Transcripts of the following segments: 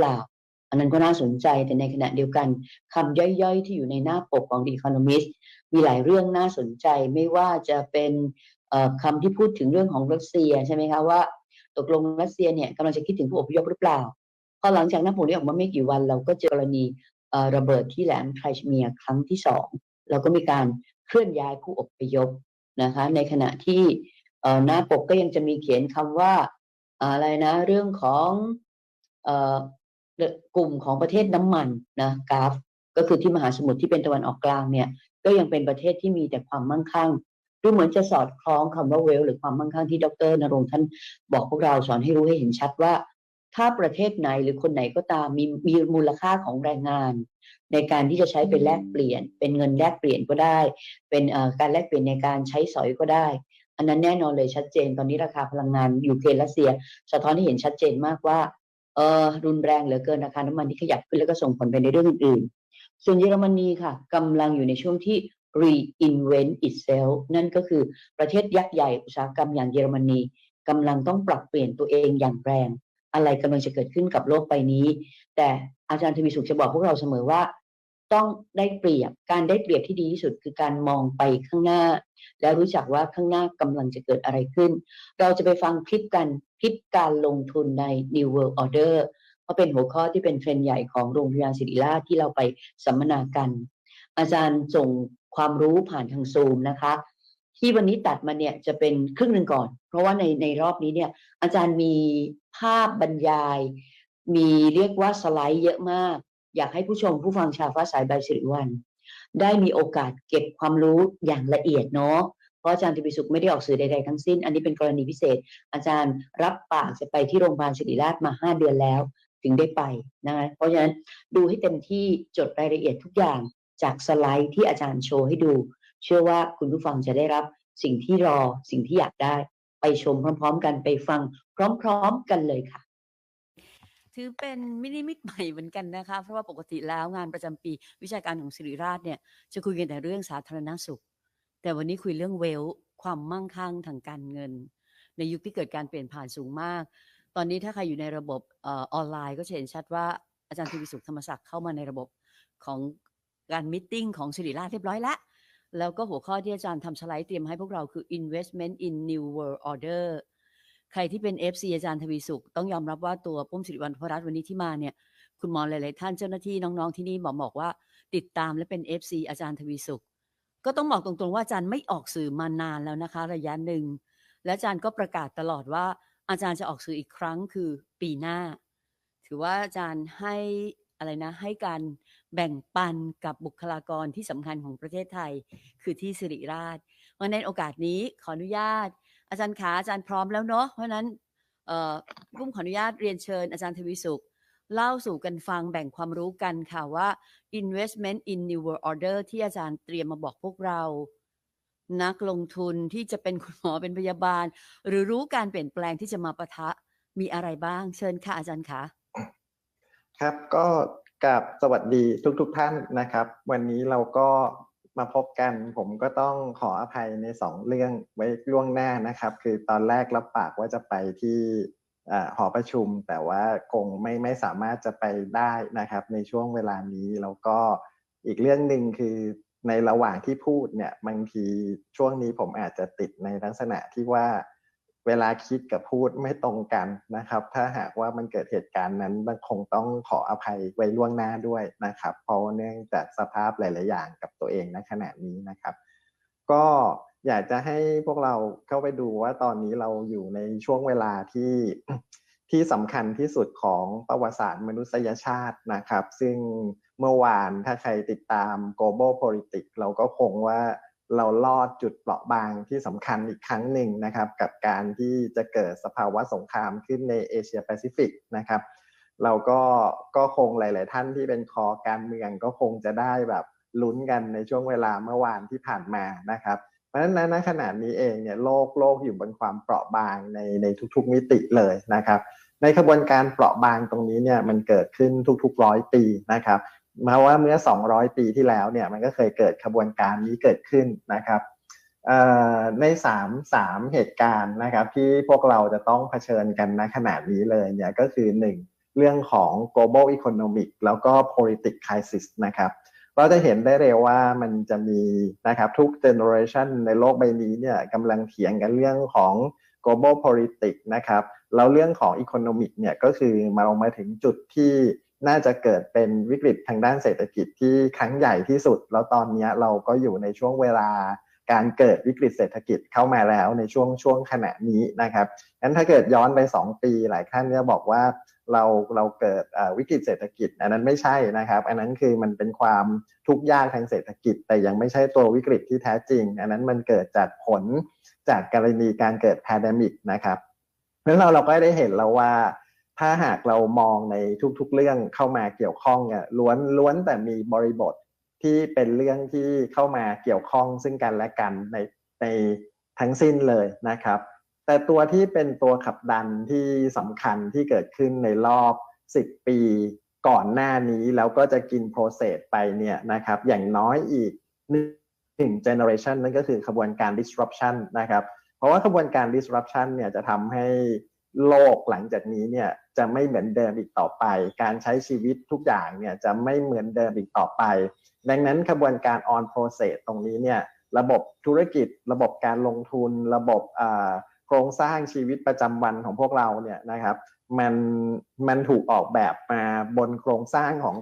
เปล่า อันนั้นก็น่าสนใจแต่ในขณะเดียวกันคำย่อยๆ ที่อยู่ในหน้าปกของ The Economist มีหลายเรื่องน่าสนใจไม่ว่าจะเป็นคำที่พูดถึงเรื่องของรัสเซียใช่ไหมคะว่า ตกลงรัสเซียเนี่ยกำลังจะคิดถึงผู้อพยพหรือเปล่าพอหลังจากนั้นผมนี้ออกมาไม่กี่วัน เราก็เจอกรณีระเบิดที่แหลมไครเมียครั้งที่สองเราก็มีการเคลื่อนย้ายผู้อพยพนะคะในขณะที่หน้าปกก็ยังจะมีเขียนคำว่าอะไรนะเรื่องของ กลุ่มของประเทศน้ำมันนะกราฟ ก็คือที่มหาสมุทรที่เป็นตะวันออกกลางเนี่ย ก็ยังเป็นประเทศที่มีแต่ความมั่งคั่งดูเหมือนจะสอดคล้องคำว่าเวลหรือความมั่งคั่งที่ดรนรงค์ท่านบอกพวกเราสอนให้รู้ให้เห็นชัดว่า ถ้าประเทศไหนหรือคนไหนก็ตามมีมีมูลค่าของแรงงาน ในการที่จะใช้เป็นแลกเปลี่ยน เป็นเงินแลกเปลี่ยนก็ได้ เป็นการแลกเปลี่ยนในการใช้สอยก็ได้ อันนั้นแน่นอนเลยชัดเจน ตอนนี้ราคาพลังงานยูเครนรัสเซีย สะท้อนให้เห็นชัดเจนมากว่า เออรุนแรงเหลือเกินราคาน้ำมันที่ขยับขึ้นแล้วก็ส่งผลไปในเรื่องอื่นๆ ส่วนเยอรมนีค่ะกำลังอยู่ในช่วงที่ reinvent itself นั่นก็คือประเทศยักษ์ใหญ่อุตสาหกรรมอย่างเยอรมนีกำลังต้องปรับเปลี่ยนตัวเองอย่างแรง อะไรกำลังจะเกิดขึ้นกับโลกใบนี้ แต่อาจารย์ทวีสุขจะบอกพวกเราเสมอว่า ต้องได้เปรียบ การได้เปรียบที่ดีที่สุดคือการมองไปข้างหน้า แล้วรู้จักว่าข้างหน้ากำลังจะเกิดอะไรขึ้น เราจะไปฟังคลิปกันคลิปการลงทุนใน New World Order เพราะเป็นหัวข้อที่เป็นเทรนใหญ่ของโรงพยาบาลศิริราชที่เราไปสัมมนากัน อาจารย์ส่งความรู้ผ่านทางซูมนะคะ ที่วันนี้ตัดมาเนี่ยจะเป็นครึ่งหนึ่งก่อน เพราะว่าในในรอบนี้เนี่ยอาจารย์มีภาพบรรยาย มีเรียกว่าสไลด์เยอะมาก อยากให้ผู้ชมผู้ฟังชาวฟ้าสายใบสิริวัน ได้มีโอกาสเก็บความรู้อย่างละเอียดเนาะเพราะอาจารย์ทิพิสุขไม่ได้ออกสื่อใดๆทั้งสิ้น อันนี้เป็นกรณีพิเศษ อาจารย์รับปากจะไปที่โรงพยาบาลศิริราชมาห้าเดือนแล้ว ถึงได้ไปนะคะเพราะฉะนั้นดูให้เต็มที่จดรายละเอียดทุกอย่างจากสไลด์ที่อาจารย์โชว์ให้ดู เชื่อว่าคุณผู้ฟังจะได้รับสิ่งที่รอสิ่งที่อยากได้ ไปชมพร้อม ๆ กันไปฟังพร้อม ๆ กันเลยค่ะ ถือเป็นมินิมิตใหม่เหมือนกันนะคะ เพราะว่าปกติแล้วงานประจำปีวิชาการของสิริราชเนี่ยจะคุยกันแต่เรื่องสาธารณสุข แต่วันนี้คุยเรื่องเวลความมั่งคั่งทางการเงิน ในยุคที่เกิดการเปลี่ยนผ่านสูงมาก ตอนนี้ถ้าใครอยู่ในระบบออนไลน์ก็จะเห็นชัดว่าอาจารย์ทวีสุขธรรมศักดิ์เข้ามาในระบบของการมิ팅ของสิริราชเรียบร้อยแล้วแล้วก็หัวข้อที่อาจารย์ทำสไลด์เตรียมให้พวกเราคือ investment in new world order ใครที่เป็น FC อาจารย์ทวีสุข ต้องยอมรับว่าตัวปุ้มสิริวัลพรัตน์วันนี้ที่มาเนี่ย คุณหมอหลาย ๆ ท่านเจ้าหน้าที่น้อง ๆ ที่นี่บอกบอกว่า ติดตามและเป็น FC อาจารย์ทวีสุข ก็ต้องบอกตรง ๆ ว่าอาจารย์ไม่ออกสื่อมานานแล้วนะคะ ระยะหนึ่ง และอาจารย์ก็ประกาศตลอดว่า อาจารย์จะออกสื่ออีกครั้งคือปีหน้า ถือว่าอาจารย์ให้อะไรนะให้การแบ่งปันกับบุคลากรที่สำคัญของประเทศไทย คือที่สิริราชวันในโอกาสนี้ขออนุญาต อาจารย์ขาอาจารย์พร้อมแล้วเนาะเพราะนั้นรุ่มขออนุญาตเรียนเชิญอาจารย์ทวีสุข เล่าสู่กันฟังแบ่งความรู้กันค่ะว่า investment in new world order ที่อาจารย์เตรียมมาบอกพวกเรา นักลงทุนที่จะเป็นคุณหมอเป็นพยาบาล หรือรู้การเปลี่ยนแปลงที่จะมาปะทะมีอะไรบ้าง เชิญค่ะอาจารย์คะครับก็กับสวัสดีทุกๆทท่านนะครับ วันนี้เราก็ มาพบกันผมก็ต้องขออภัยในสองเรื่องไว้ล่วงหน้านะครับ คือตอนแรกรับปากว่าจะไปที่หอประชุม แต่ว่าคงไม่ไม่สามารถจะไปได้นะครับ ในช่วงเวลานี้แล้วก็อีกเรื่องหนึ่งคือในระหว่างที่พูดเนี่ยบางทีช่วงนี้ผมอาจจะติดในลักษณะที่ว่า เวลาคิดกับพูดไม่ตรงกันนะครับ ถ้าหากว่ามันเกิดเหตุการณ์นั้นมันคงต้องขออภัยไว้ล่วงหน้าด้วยนะครับ เพราะเนื่องจากสภาพหลาย ๆ อย่างกับตัวเองในขณะนี้นะครับ ก็อยากจะให้พวกเราเข้าไปดูว่าตอนนี้เราอยู่ในช่วงเวลาที่ที่สำคัญที่สุดของประวัติศาสตร์มนุษยชาตินะครับ ซึ่งเมื่อวานถ้าใครติดตาม global politics เราก็คงว่า เราลอดจุดเปราะบางที่สำคัญอีกครั้งหนึ่งนะครับ กับการที่จะเกิดสภาวะสงครามขึ้นในเอเชียแปซิฟิกนะครับเราก็ก็คงหลาย ๆ ท่านที่เป็นคอการเมืองก็คงจะได้แบบลุ้นกันในช่วงเวลาเมื่อวานที่ผ่านมานะครับ เพราะฉะนั้นณขณะนี้เองเนี่ยโลกโลกอยู่บนความเปราะบางในในทุก ๆ มิติเลยนะครับ ในขบวนการเปราะบางตรงนี้เนี่ยมันเกิดขึ้นทุก ๆ ร้อยปีนะครับ มาว่าเมื่อ 200 ปีที่แล้วเนี่ยมันก็เคยเกิดขบวนการนี้เกิดขึ้นนะครับใน3 3เหตุการณ์นะครับที่พวกเราจะต้องเผชิญกันณขณะนี้เลยเนี่ยก็คือเรื่องของ global economic แล้วก็ politic crisis นะครับก็จะเห็นได้เลยว่ามันจะมีนะครับทุก generation ในโลกใบนี้เนี่ยกำลังเถียงกันเรื่องของ global politics นะครับแล้วเรื่องของ economic เนี่ยก็คือมาลงมาถึงจุดที่ น่าจะเกิดเป็นวิกฤตทางด้านเศรษฐกิจที่ครั้งใหญ่ที่สุด แล้วตอนนี้เราก็อยู่ในช่วงเวลาการเกิดวิกฤตเศรษฐกิจเข้ามาแล้วในช่วงช่วงขณะนี้นะครับงั้นถ้าเกิดย้อนไป 2 ปีหลายท่านจะบอกว่าเราเราเกิดวิกฤตเศรษฐกิจ อันนั้นไม่ใช่นะครับ อันนั้นคือมันเป็นความทุกข์ยากทางเศรษฐกิจ แต่ยังไม่ใช่ตัววิกฤตที่แท้จริง อันนั้นมันเกิดจากผลจากกรณีการเกิดแพนดมิกนะครับเพราะเราเราก็ได้เห็นแล้วว่า ถ้าหากเรามองในทุกๆเรื่องเข้ามาเกี่ยวข้องเนี่ยล้วนล้วนแต่มีบริบทที่เป็นเรื่องที่เข้ามาเกี่ยวข้องซึ่งกันและกันในในทั้งสิ้นเลยนะครับ แต่ตัวที่เป็นตัวขับดันที่สำคัญที่เกิดขึ้นในรอบ 10 ปีก่อนหน้านี้แล้วก็จะกินโปรเซสไปเนี่ยนะครับอย่างน้อยอีกหนึ่ง generation นั่นก็คือขบวนการ disruption นะครับ เพราะว่าขบวนการ disruption เนี่ยจะทำให้ โลกหลังจากนี้เนี่ยจะไม่เหมือนเดิมอีกต่อไป การใช้ชีวิตทุกอย่างเนี่ยจะไม่เหมือนเดิมอีกต่อไป ดังนั้นขบวนการ on process ตรงนี้เนี่ยระบบธุรกิจ ระบบการลงทุน ระบบโครงสร้างชีวิตประจำวันของพวกเราเนี่ยนะครับมันมันถูกออกแบบมาบนโครงสร้างของ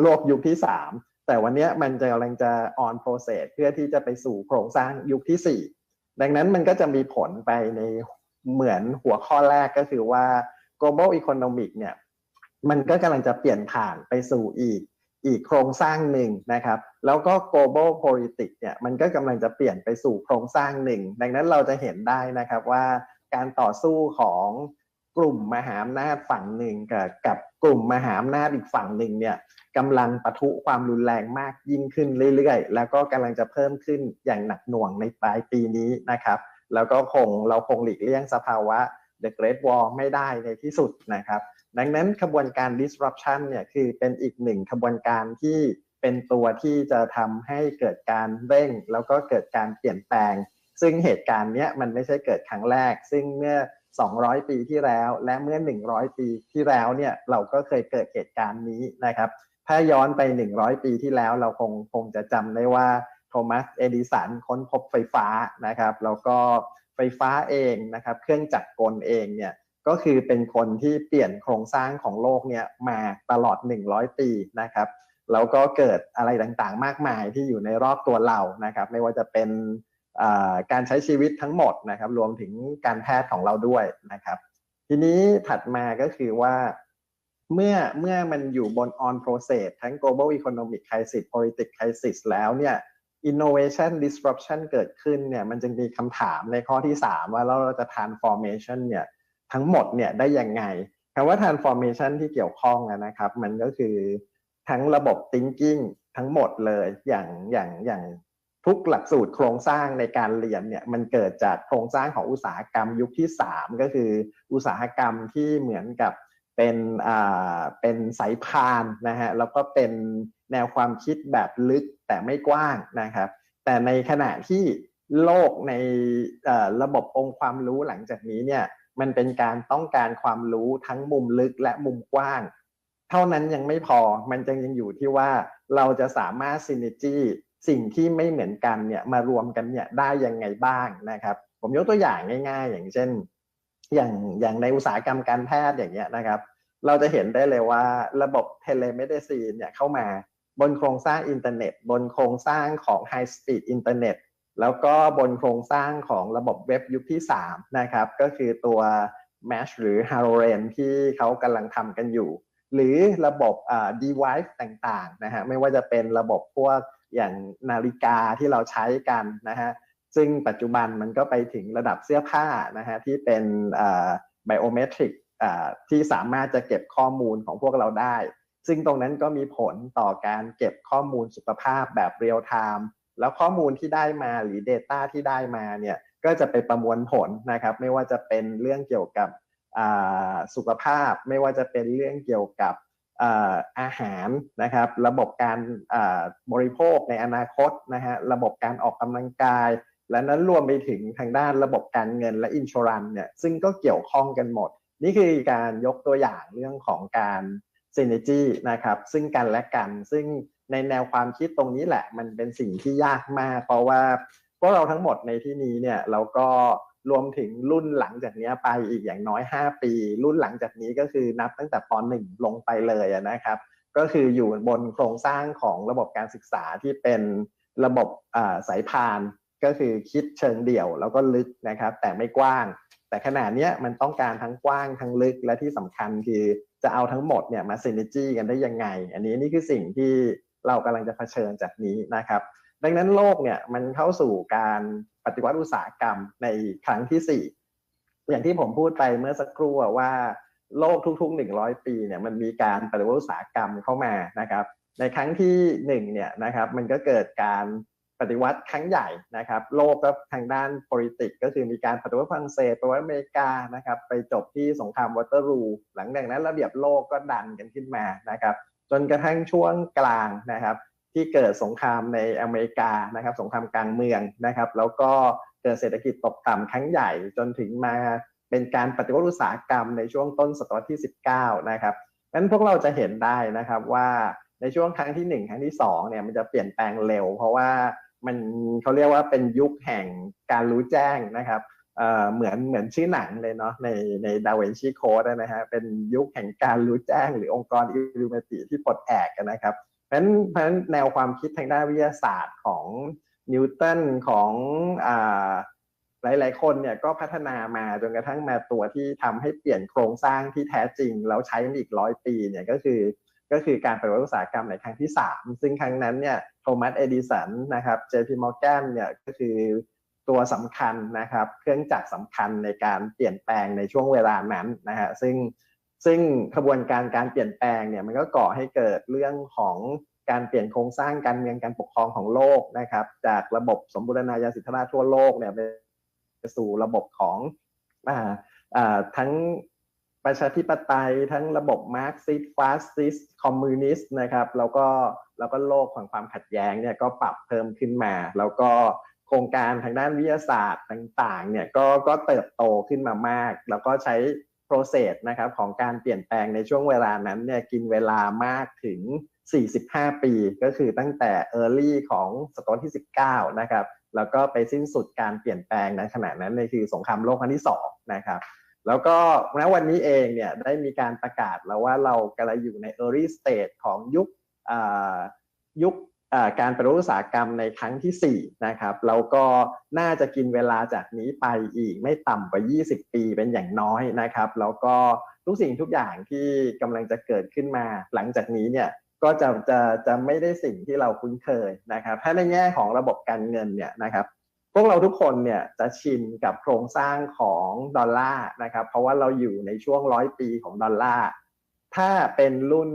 โลกยุคที่ 3 แต่วันนี้มันจะกำลังจะ on process เพื่อที่จะไปสู่โครงสร้างยุคที่ 4 ดังนั้นมันก็จะมีผลไปใน เหมือนหัวข้อแรกก็คือว่า global economic เนี่ยมันก็กำลังจะเปลี่ยนผ่านไปสู่อีกอีกโครงสร้างหนึ่งนะครับ แล้วก็ global politics เนี่ยมันก็กำลังจะเปลี่ยนไปสู่โครงสร้างหนึ่ง ดังนั้นเราจะเห็นได้นะครับว่าการต่อสู้ของกลุ่มมหาอำนาจฝั่งหนึ่งกับกับกลุ่มมหาอำนาจอีกฝั่งหนึ่งเนี่ยกำลังปะทุความรุนแรงมากยิ่งขึ้นเรื่อยๆ แล้วก็กำลังจะเพิ่มขึ้นอย่างหนักหน่วงในปลายปีนี้นะครับ แล้วก็คงเราคงหลีกเลี่ยงสภาวะ The Great War ไม่ได้ในที่สุดนะครับ ดังนั้นขบวนการ disruption เนี่ยคือเป็นอีกหนึ่งขบวนการที่เป็นตัวที่จะทำให้เกิดการเร่ง แล้วก็เกิดการเปลี่ยนแปลง ซึ่งเหตุการณ์เนี้ยมันไม่ใช่เกิดครั้งแรก ซึ่งเมื่อ 200 ปีที่แล้ว และเมื่อ 100 ปีที่แล้วเนี่ยเราก็เคยเกิดเหตุการณ์นี้นะครับ ถ้าย้อนไป 100 ปีที่แล้วเราคงคงจะจำได้ว่า โทมัส เอดิสันค้นพบไฟฟ้านะครับ แล้วก็ไฟฟ้าเองนะครับ เครื่องจักรกลเองเนี่ยก็คือเป็นคนที่เปลี่ยนโครงสร้างของโลกเนี่ยมาตลอด 100 ปีนะครับ แล้วก็เกิดอะไรต่างๆ มากมายที่อยู่ในรอบตัวเรานะครับ ไม่ว่าจะเป็นการใช้ชีวิตทั้งหมดนะครับ รวมถึงการแพทย์ของเราด้วยนะครับ ทีนี้ถัดมาก็คือว่าเมื่อเมื่อมันอยู่บน on process ทั้ง global economic crisis politics crisis แล้วเนี่ย innovation disruption เกิดขึ้นเนี่ยมันจึงมีคำถามในข้อที่ 3 ว่าเราจะ transformation เนี่ยทั้งหมดเนี่ยได้ยังไงคำว่า transformation ที่เกี่ยวข้องนะครับ มันก็คือทั้งระบบ thinking ทั้งหมดเลยอย่างอย่างอย่างทุกหลักสูตรโครงสร้างในการเรียนเนี่ยมันเกิดจากโครงสร้างของอุตสาหกรรมยุคที่ 3 ก็คืออุตสาหกรรมที่เหมือนกับเป็นอ่าเป็นสายพานนะฮะแล้วก็เป็น แนวความคิดแบบลึกแต่ไม่กว้างนะครับ แต่ในขณะที่โลกในระบบองค์ความรู้หลังจากนี้เนี่ยมันเป็นการต้องการความรู้ทั้งมุมลึกและมุมกว้าง เท่านั้นยังไม่พอมันจะยังอยู่ที่ว่าเราจะสามารถซินเนจีสิ่งที่ไม่เหมือนกันเนี่ยมารวมกันเนี่ยได้ยังไงบ้างนะครับ ผมยกตัวอย่างง่าย ๆ อย่างเช่น อย่างอย่างในอุตสาหกรรมการแพทย์อย่างเงี้ยนะครับ เราจะเห็นได้เลยว่าระบบเทเลเมดิซีนเนี่ยเข้ามา บนโครงสร้างอินเทอร์เน็ต บนโครงสร้างของไฮสปีดอินเทอร์เน็ตแล้วก็บนโครงสร้างของระบบเว็บยุคที่ 3 นะครับ ก็คือตัว Mesh หรือ h a l o r a n ที่เขากำลังทำกันอยู่ หรือระบบอ่า device ต่างๆนะฮะไม่ว่าจะเป็นระบบพวกอย่างนาฬิกาที่เราใช้กันนะฮะซึ่งปัจจุบันมันก็ไปถึงระดับเสื้อผ้านะฮะที่เป็นอ่า biometric อ่าที่สามารถจะเก็บข้อมูลของพวกเราได้ ซึ่งตรงนั้นก็มีผลต่อการเก็บข้อมูลสุขภาพแบบเรียลไทม์แล้วข้อมูลที่ได้มาหรือ Data ที่ได้มาเนี่ยก็จะไปประมวลผลนะครับ ไม่ว่าจะเป็นเรื่องเกี่ยวกับสุขภาพ ไม่ว่าจะเป็นเรื่องเกี่ยวกับอาหารนะครับ ระบบการบริโภคในอนาคตนะฮะระบบการออกกำลังกาย และนั้นรวมไปถึงทางด้านระบบการเงินและอินชอรันเนี่ยซึ่งก็เกี่ยวข้องกันหมด นี่คือการยกตัวอย่างเรื่องของการ synergy นะครับ ซึ่งกันและกัน ซึ่งในแนวความคิดตรงนี้แหละ มันเป็นสิ่งที่ยากมาก เพราะว่าพวกเราทั้งหมดในที่นี้เนี่ยเราก็รวมถึงรุ่นหลังจากนี้ไปอีกอย่างน้อย 5 ปี รุ่นหลังจากนี้ก็คือนับตั้งแต่ป .1 ลงไปเลยนะครับ ก็คืออยู่บนโครงสร้างของระบบการศึกษาที่เป็นระบบสายพานก็คือคิดเชิงเดี่ยวแล้วก็ลึกนะครับ แต่ไม่กว้าง แต่ขนาดนี้มันต้องการทั้งกว้างทั้งลึกและที่สำคัญคือ จะเอาทั้งหมดเนี่ยมาซินเนจี้กันได้ยังไง อันนี้นี่คือสิ่งที่เรากำลังจะเผชิญจากนี้นะครับ ดังนั้นโลกเนี่ยมันเข้าสู่การปฏิวัติอุตสาหกรรมในครั้งที่ 4 อย่างที่ผมพูดไปเมื่อสักครู่ว่าโลกทุกๆ 100 ปีเนี่ยมันมีการปฏิวัติอุตสาหกรรมเข้ามานะครับ ในครั้งที่1เนี่ยนะครับมันก็เกิดการ ปฏิวัติครั้งใหญ่นะครับ โลกก็ทางด้าน p o l i t i c ก็คือมีการปฏิวัติฝรั่งเศสปฏิวัติอเมริกานะครับ ไปจบที่สงครามวอเตอร์รูหลังจากนั้นระเบียบโลกก็ดันกันขึ้นมานะครับ จนกระทั่งช่วงกลางนะครับ ที่เกิดสงครามในอเมริกานะครับ สงครามกลางเมืองนะครับ แล้วก็เกิดเศรษฐกิจตกต่ำครั้งใหญ่จนถึงมาเป็นการปฏิวัติอุตสาหกรรมในช่วงต้นศตวรรษที่ 19 นะครับนั้นพวกเราจะเห็นได้นะครับว่าในช่วงครั้งที่ 1 ครั้งที่2เนี่ยมันจะเปลี่ยนแปลงเร็ว เพราะว่า มันเขาเรียกว่าเป็นยุคแห่งการรู้แจ้งนะครับเอ่อเหมือนเหมือนชื่อหนังเลยเนาะในในดาวินชีโค้ดนะฮะเป็นยุคแห่งการรู้แจ้ง หรือองค์กรอิลูเมติที่ปลดแอกกันนะครับเพราะฉะนั้นเพราะฉะนั้นแนวความคิดทางด้านวิทยาศาสตร์ของนิวตันของอ่าหลายๆ คนเนี่ยก็พัฒนามาจนกระทั่งมาตัวที่ทำให้เปลี่ยนโครงสร้างที่แท้จริง แล้วใช้มาอีกร้อยปีเนี่ยก็คือ ก็คือการปฏิวัติอุตสาหกรรมในครั้งที่ 3 ซึ่งครั้งนั้นเนี่ยโทมัสเอดิสันนะครับเจพีมอร์แกนเนี่ยก็คือตัวสำคัญนะครับ เครื่องจักรสำคัญในการเปลี่ยนแปลงในช่วงเวลานั้นนะฮะซึ่งซึ่งขบวนการการเปลี่ยนแปลงเนี่ยมันก็ก่อให้เกิดเรื่องของการเปลี่ยนโครงสร้างการเมืองการปกครองของโลกนะครับ จากระบบสมบูรณาญาสิทธิราชทั่วโลกเนี่ยไปสู่ระบบของอ่าอ่าทั้ง ประชาธิปไตยทั้งระบบมาร์กซิสฟาสซิสคอมมิวนิสต์นะครับแล้วก็แล้วก็โลกของความขัดแย้งเนี่ยก็ปรับเพิ่มขึ้นมา แล้วก็โครงการทางด้านวิทยาศาสตร์ต่างๆเนี่ยก็ก็เติบโตขึ้นมามาก แล้วก็ใช้ process นะครับของการเปลี่ยนแปลงในช่วงเวลานั้นเนี่ยกินเวลามากถึง 45 ปี ก็คือตั้งแต่ early ของศตวรรษที่ 19 นะครับแล้วก็ไปสิ้นสุดการเปลี่ยนแปลงในขณะนั้นในคือสงครามโลกครั้งที่2นะครับ แล้วก็ณวันนี้เองเนี่ยได้มีการประกาศแล้วว่าเรากำลังอยู่ใน early stage ของยุคยุคการปฏิวัติอุตสาหกรรมในครั้งที่ 4 นะครับแล้วก็น่าจะกินเวลาจากนี้ไปอีกไม่ต่ำกว่า 20 ปีเป็นอย่างน้อยนะครับ แล้วก็ทุกสิ่งทุกอย่างที่กำลังจะเกิดขึ้นมา หลังจากนี้เนี่ยก็จะจะจะไม่ได้สิ่งที่เราคุ้นเคยนะครับ ถ้าในแง่ของระบบการเงินเนี่ยนะครับ พวกเราทุกคนเนี่ยจะชินกับโครงสร้างของดอลลาร์นะครับ เพราะว่าเราอยู่ในช่วงร้อยปีของดอลลาร์ถ้าเป็นรุ่น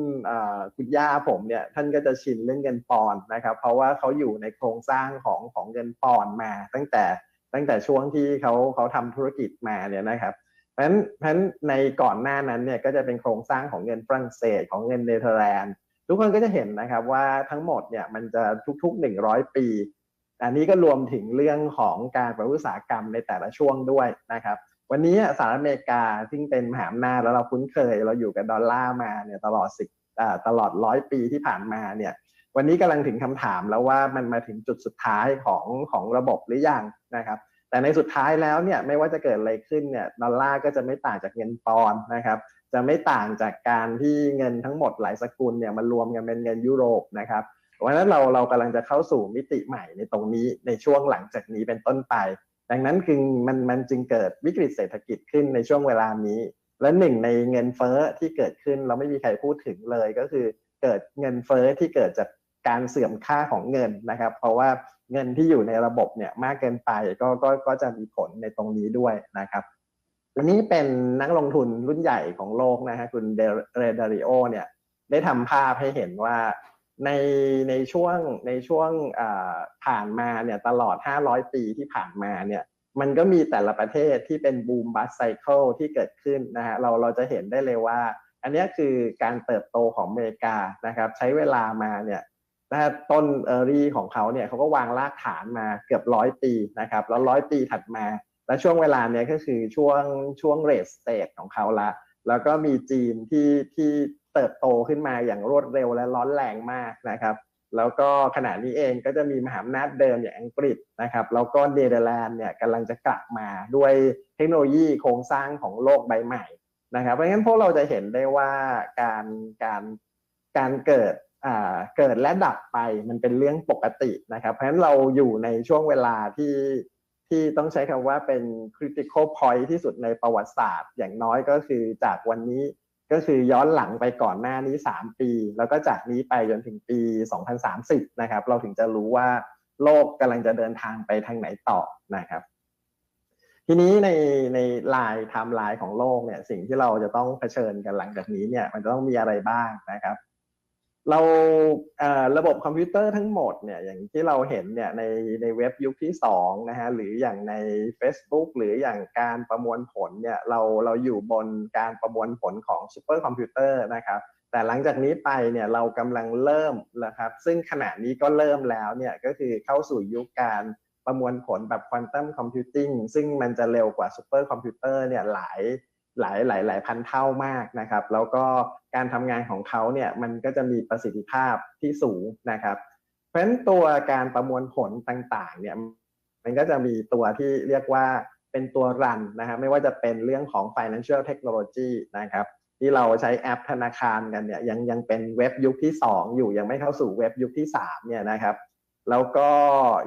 คุณย่าผมเนี่ยท่านก็จะชินเรื่องเงินปอนนะครับ เพราะว่าเขาอยู่ในโครงสร้างของของเงินปอนมา ตั้งแต่ตั้งแต่ช่วงที่เขาเขาทำธุรกิจมาเนี่ยนะครับเพราะฉะนั้นเพราะฉะนั้นในก่อนหน้านั้นเนี่ยก็จะเป็นโครงสร้างของเงินฝรั่งเศสของเงินเนเธอร์แลนด์ทุกคนก็จะเห็นนะครับว่าทั้งหมดเนี่ยมันจะทุกๆ 100 ปี อันนี้ก็รวมถึงเรื่องของการปฏิวัติอุตสากรรมในแต่ละช่วงด้วยนะครับ วันนี้สหรัฐอเมริกาซึ่งเป็นมหาอำนาจแล้วเราคุ้นเคย เราอยู่กับดอลลาร์มาเนี่ยตลอดสิบตลอดร้อยปีที่ผ่านมาเนี่ยวันนี้กำลังถึงคำถามแล้วว่ามันมาถึงจุดสุดท้ายของของระบบหรือยังนะครับแต่ในสุดท้ายแล้วเนี่ยไม่ว่าจะเกิดอะไรขึ้นเนี่ยดอลลาร์ก็จะไม่ต่างจากเงินปอนนะครับจะไม่ต่างจากการที่เงินทั้งหมดหลายสกุลเนี่ยมันรวมกันเป็นเงินยุโรปนะครับ เพราะฉะนั้นเราเรากำลังจะเข้าสู่มิติใหม่ในตรงนี้ในช่วงหลังจากนี้เป็นต้นไป ดังนั้นคือมันมันจึงเกิดวิกฤตเศรษฐกิจขึ้นในช่วงเวลานี้ และหนึ่งในเงินเฟ้อที่เกิดขึ้นเราไม่มีใครพูดถึงเลยก็คือเกิดเงินเฟ้อที่เกิดจากการเสื่อมค่าของเงินนะครับ เพราะว่าเงินที่อยู่ในระบบเนี่ยมากเกินไปก็ก็ก็จะมีผลในตรงนี้ด้วยนะครับอันนี้เป็นนักลงทุนรุ่นใหญ่ของโลกนะฮะคุณเดเรดาริโอเนี่ยได้ทำภาพให้เห็นว่า ในในช่วงในช่วงผ่านมาเนี่ยตลอด 500 ปีที่ผ่านมาเนี่ยมันก็มีแต่ละประเทศที่เป็นบูมบัสไซเคิลที่เกิดขึ้นนะฮะเราเราจะเห็นได้เลยว่า อันนี้คือการเติบโตของอเมริกานะครับใช้เวลามาเนี่ยนะต้นเออรี่ของเขาเนี่ยเขาก็วางรากฐานมาเกือบร้อยปีนะครับแล้วร้อยปีถัดมา และช่วงเวลาเนี้ยก็คือช่วงช่วงเรสสเตทของเขาละแล้วก็มีจีนที่ที่ เติบโตขึ้นมาอย่างรวดเร็วและร้อนแรงมากนะครับ แล้วก็ขณะนี้เองก็จะมีมหาอำนาจเดิมอย่างอังกฤษนะครับแล้วก็เนเธอร์แลนด์เนี่ยกำลังจะกลับมาด้วยเทคโนโลยีโครงสร้างของโลกใบใหม่นะครับเพราะงั้นพวกเราจะเห็นได้ว่าการการการเกิดอ่าเกิดและดับไปมันเป็นเรื่องปกตินะครับ เพราะฉะนั้นเราอยู่ในช่วงเวลาที่ที่ต้องใช้คำว่าเป็น critical point ที่สุดในประวัติศาสตร์ อย่างน้อยก็คือจากวันนี้ ก็คือย้อนหลังไปก่อนหน้านี้ 3 ปี แล้วก็จากนี้ไปจนถึงปี 2030 นะครับ เราถึงจะรู้ว่าโลกกำลังจะเดินทางไปทางไหนต่อนะครับ ทีนี้ในในลายไทม์ไลน์ของโลกเนี่ยสิ่งที่เราจะต้องเผชิญกันหลังจากนี้เนี่ยมันจะต้องมีอะไรบ้างนะครับ เราระบบคอมพิวเตอร์ทั้งหมดเนี่ยอย่างที่เราเห็นเนี่ยในในเว็บยุคที่2นะฮะหรืออย่างใน Facebook หรืออย่างการประมวลผลเนี่ยเราเราอยู่บนการประมวลผลของซูเปอร์คอมพิวเตอร์นะครับแต่หลังจากนี้ไปเนี่ยเรากำลังเริ่มนะครับซึ่งขณะนี้ก็เริ่มแล้วเนี่ยก็คือเข้าสู่ยุคการประมวลผลแบบควอนตัมคอมพิวติ้งซึ่งมันจะเร็วกว่าซูเปอร์คอมพิวเตอร์เนี่ยหลาย หลายหลายหลายพันเท่ามากนะครับ แล้วก็การทำงานของเขาเนี่ยมันก็จะมีประสิทธิภาพที่สูงนะครับ เพราะฉะนั้นตัวการประมวลผลต่างๆเนี่ยมันก็จะมีตัวที่เรียกว่าเป็นตัวรันนะครับไม่ว่าจะเป็นเรื่องของ financial technology นะครับที่เราใช้แอปธนาคารกันเนี่ยยังยังเป็นเว็บยุคที่ 2 อยู่ยังไม่เข้าสู่เว็บยุคที่3เนี่ยนะครับ แล้วก็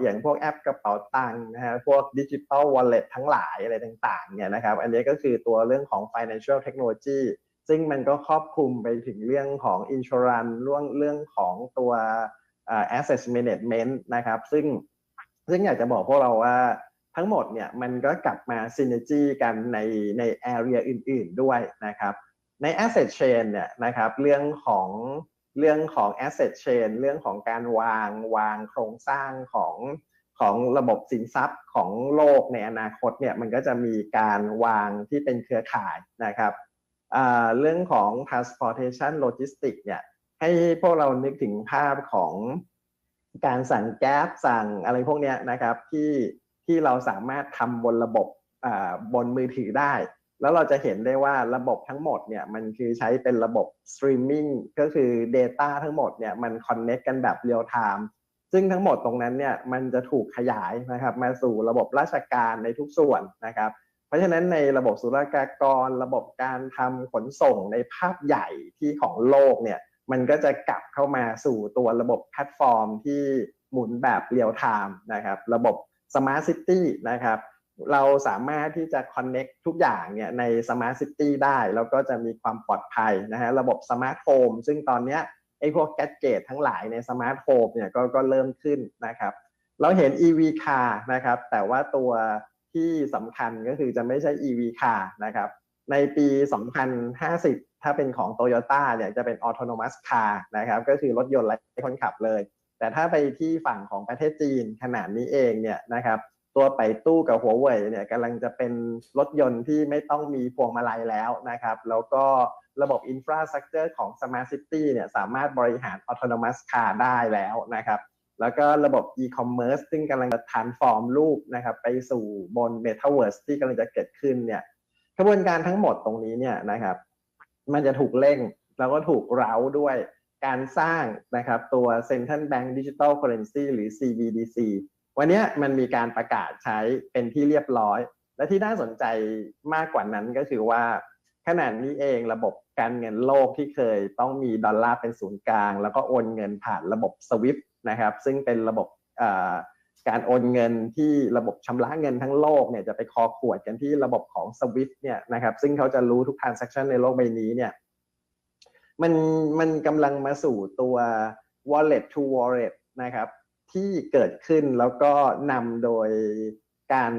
อย่างพวกแอปกระเป๋าตังค์นะฮะพวกดิจิ t a ลวอลเล็ตทั้งหลายอะไรต่างๆเนี่ยนะครับอันนี้ก็คือตัวเรื่องของ financial technology ซึ่งมันก็ครอบคลุมไปถึงเรื่องของ insurance เรื่องเรื่องของตัว asset management นะครับ ซึ่งซึ่งอยากจะบอกพวกเราว่าทั้งหมดเนี่ยมันก็กลับมา synergy กันในใน area อื่นๆด้วยนะครับใน asset chain เนี่ยนะครับเรื่องของ เรื่องของ asset chain เรื่องของการวางวางโครงสร้างของของระบบสินทรัพย์ของโลกในอนาคตเนี่ยมันก็จะมีการวางที่เป็นเครือข่ายนะครับเรื่องของ transportation logistics เนี่ยให้พวกเรานึกถึงภาพของการสั่งแก๊สสั่งอะไรพวกนี้นะครับที่ที่เราสามารถทำบนระบบบนมือถือได้ แล้วเราจะเห็นได้ว่าระบบทั้งหมดเนี่ยมันคือใช้เป็นระบบสตรีมมิ่งก็คือ Data ทั้งหมดเนี่ยมันคอนเน็กกันแบบเรียลไทม์ซึ่งทั้งหมดตรงนั้นเนี่ยมันจะถูกขยายนะครับมาสู่ระบบราชการในทุกส่วนนะครับ เพราะฉะนั้นในระบบสุรากากร ระบบการทำขนส่งในภาพใหญ่ที่ของโลกเนี่ยมันก็จะกลับเข้ามาสู่ตัวระบบแพลตฟอร์มที่หมุนแบบเรียลไทม์นะครับ ระบบ Smart City นะครับ เราสามารถที่จะ connect ทุกอย่างเนี่ยใน Smart City ได้ แล้วก็จะมีความปลอดภัยนะฮะระบบ Smart Home ซึ่งตอนเนี้ยไอ้พวกแกจเกตทั้งหลายใน Smart Home เนี่ยก็ก็เริ่มขึ้นนะครับ เราเห็น EV car นะครับ แต่ว่าตัวที่สำคัญก็คือจะไม่ใช่ EV car นะครับ ในปี 2050 ถ้าเป็นของ Toyota เนี่ยจะเป็น autonomous car นะครับก็คือรถยนต์ไร้คนขับเลย แต่ถ้าไปที่ฝั่งของประเทศจีนขนาดนี้เองเนี่ยนะครับ ตัวไปตู้กับหัวเว่ยเนี่ยกำลังจะเป็นรถยนต์ที่ไม่ต้องมีพวงมาลัยแล้วนะครับ แล้วก็ระบบอินฟราสตรักเจอร์ของ Smart City เนี่ยสามารถบริหาร autonomous car ได้แล้วนะครับ แล้วก็ระบบ e-commerce ซึ่งกำลังจะ transform รูปนะครับ ไปสู่บน metaverse ที่กำลังจะเกิดขึ้นเนี่ยกระบวนการทั้งหมดตรงนี้เนี่ยนะครับ มันจะถูกเร่งแล้วก็ถูกเร้าด้วยการสร้างนะครับตัว Central Bank Digital Currency หรือ CBDC วันนี้มันมีการประกาศใช้เป็นที่เรียบร้อย และที่น่าสนใจมากกว่านั้นก็คือว่าขณะนี้เองระบบการเงินโลกที่เคยต้องมีดอลลาร์เป็นศูนย์กลาง แล้วก็โอนเงินผ่านระบบ SWIFT นะครับ ซึ่งเป็นระบบการโอนเงินที่ระบบชำระเงินทั้งโลกเนี่ยจะไปคอขวดกันที่ระบบของ SWIFT เนี่ยนะครับ ซึ่งเขาจะรู้ทุก transaction ในโลกใบนี้เนี่ยมันมันกำลังมาสู่ตัว wallet to wallet นะครับ ที่เกิดขึ้นแล้วก็นำโดยการ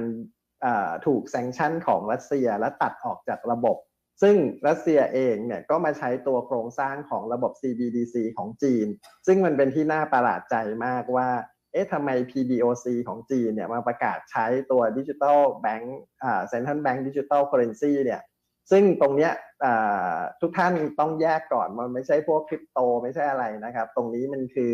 ถูกแซงชั่นของรัสเซียและตัดออกจากระบบ ซึ่งรัสเซียเองเนี่ยก็มาใช้ตัวโครงสร้างของระบบ CBDC ของจีน ซึ่งมันเป็นที่น่าประหลาดใจมากว่า เอ๊ะทำไม PBOC ของจีนเนี่ยมาประกาศใช้ตัวดิจิ t a ลแบงก์เซ็นทรัลแบงก์ดิจิทัลเคอเรนซีเนี่ย ซึ่งตรงเนี้ยทุกท่านต้องแยกก่อนมันไม่ใช่พวกคริปโตไม่ใช่อะไรนะครับ ตรงนี้มันคือ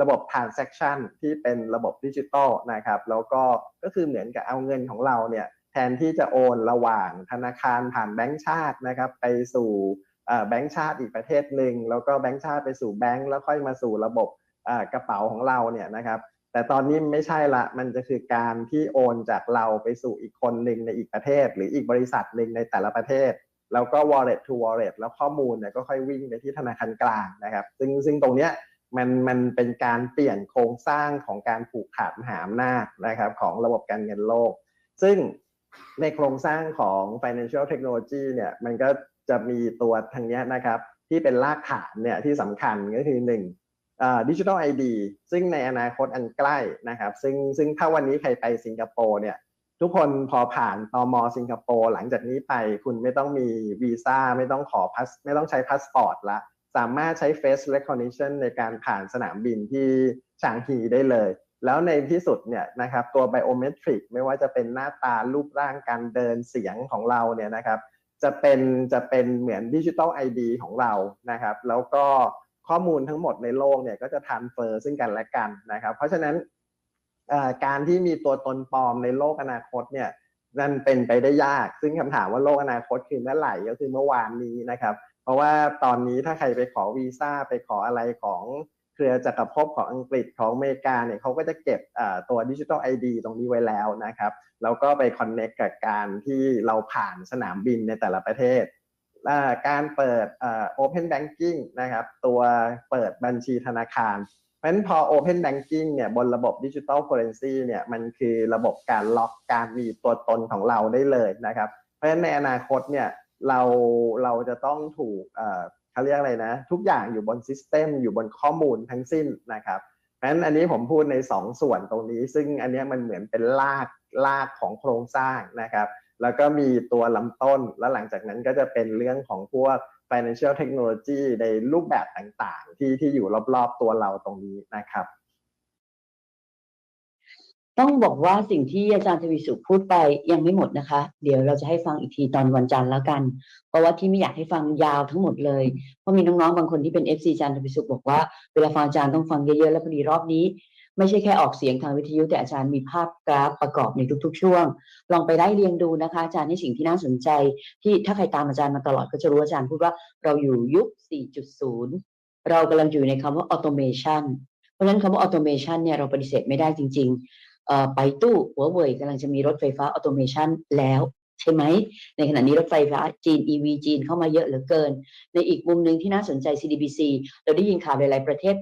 ระบบ transaction ที่เป็นระบบดิจิตอลนะครับ แล้วก็ก็คือเหมือนกับเอาเงินของเราเนี่ยแทนที่จะโอนระหว่างธนาคารผ่านแบงก์ชาตินะครับ ไปสู่แบงก์ชาติอีกประเทศหนึ่งแล้วก็แบงก์ชาติไปสู่แบงก์แล้วค่อยมาสู่ระบบกระเป๋าของเราเนี่ยนะครับ แต่ตอนนี้ไม่ใช่ละ มันจะคือการที่โอนจากเราไปสู่อีกคนหนึ่งในอีกประเทศ หรืออีกบริษัทหนึ่งในแต่ละประเทศ แล้วก็ wallet to wallet แล้วข้อมูลเนี่ยก็ค่อยวิ่งไปที่ธนาคารกลางนะครับ ซึ่งซึ่งตรงเนี้ยมันมันเป็นการเปลี่ยนโครงสร้างของการผูกขาดมหาอำนาจนะครับของระบบการเงินโลก ซึ่งในโครงสร้างของ financial technology เนี่ยมันก็จะมีตัวทางเนี้ยนะครับ ที่เป็นรากฐานเนี่ยที่สำคัญก็คือหนึ่ง ดิจิทัลไอดีซึ่งในอนาคตอันใกล้นะครับ ซึ่งซึ่งถ้าวันนี้ใครไปสิงคโปร์เนี่ยทุกคนพอผ่านตมสิงคโปร์หลังจากนี้ไปคุณไม่ต้องมีวีซ่าไม่ต้องขอพาสไม่ต้องใช้พาสปอร์ตละสามารถใช้ face recognition ในการผ่านสนามบินที่ฉางฮีได้เลย แล้วในที่สุดเนี่ยนะครับตัว biometric ไม่ว่าจะเป็นหน้าตารูปร่างการเดินเสียงของเราเนี่ยนะครับจะเป็นจะเป็นเหมือนดิจิทัลไอดีของเรานะครับ แล้วก็ ข้อมูลทั้งหมดในโลกเนี่ยก็จะทันเฟอร์ซึ่งกันและกันนะครับ เพราะฉะนั้นการที่มีตัวตนปลอมในโลกอนาคตเนี่ยนั่นเป็นไปได้ยาก ซึ่งคำถามว่าโลกอนาคตคือเมื่อไหร่ก็คือเมื่อวานนี้นะครับ เพราะว่าตอนนี้ถ้าใครไปขอวีซ่าไปขออะไรของเครือจักรภพของอังกฤษของอเมริกาเนี่ยเขาก็จะเก็บตัวดิจิทัลไอดีตรงนี้ไว้แล้วนะครับ แล้วก็ไปคอนเน็กกับการที่เราผ่านสนามบินในแต่ละประเทศ การเปิด Open Banking นะครับ ตัวเปิดบัญชีธนาคาร เพราะฉะนั้นพอ Open Banking เนี่ยบนระบบ Digital Currency เนี่ยมันคือระบบการล็อกการมีตัวตนของเราได้เลยนะครับ เพราะฉะนั้นในอนาคตเนี่ยเราเราจะต้องถูกเขาเรียกอะไรนะ ทุกอย่างอยู่บนซิสเต็มอยู่บนข้อมูลทั้งสิ้นนะครับเพราะฉะนั้นอันนี้ผมพูดใน 2ส่วนตรงนี้ ซึ่งอันนี้มันเหมือนเป็นรากรากของโครงสร้างนะครับ แล้วก็มีตัวลำต้น แล้วหลังจากนั้นก็จะเป็นเรื่องของพวก financial technology ในรูปแบบต่างๆ ที่ที่อยู่รอบๆตัวเราตรงนี้นะครับ ต้องบอกว่าสิ่งที่อาจารย์ทวีสุขพูดไปยังไม่หมดนะคะ เดี๋ยวเราจะให้ฟังอีกทีตอนวันจันทร์แล้วกัน เพราะว่าที่ไม่อยากให้ฟังยาวทั้งหมดเลย เพราะมีน้องๆบางคนที่เป็น FC อาจารย์ทวีสุขบอกว่าเวลาฟังอาจารย์ต้องฟังเยอะๆแล้วพอดีรอบนี้ ไม่ใช่แค่ออกเสียงทางวิทยุแต่อาจารย์มีภาพกราฟประกอบในทุก ๆ ช่วง ลองไปได้เรียงดูนะคะ อาจารย์ในสิ่งที่น่าสนใจ ที่ถ้าใครตามอาจารย์มาตลอดก็จะรู้อาจารย์พูดว่าเราอยู่ยุค 4.0 เรากำลังอยู่ในคำว่า automation เพราะฉะนั้นคำว่า automation เนี่ยเราปฏิเสธไม่ได้จริงๆไปตู้หัวเว่ยกำลังจะมีรถไฟฟ้า automation แล้วใช่ไหม ในขณะนี้รถไฟฟ้าจีน EV จีนเข้ามาเยอะเหลือเกิน ในอีกมุมหนึ่งที่น่าสนใจ CDBC เราได้ยินข่าวหลาย ๆ ประเทศ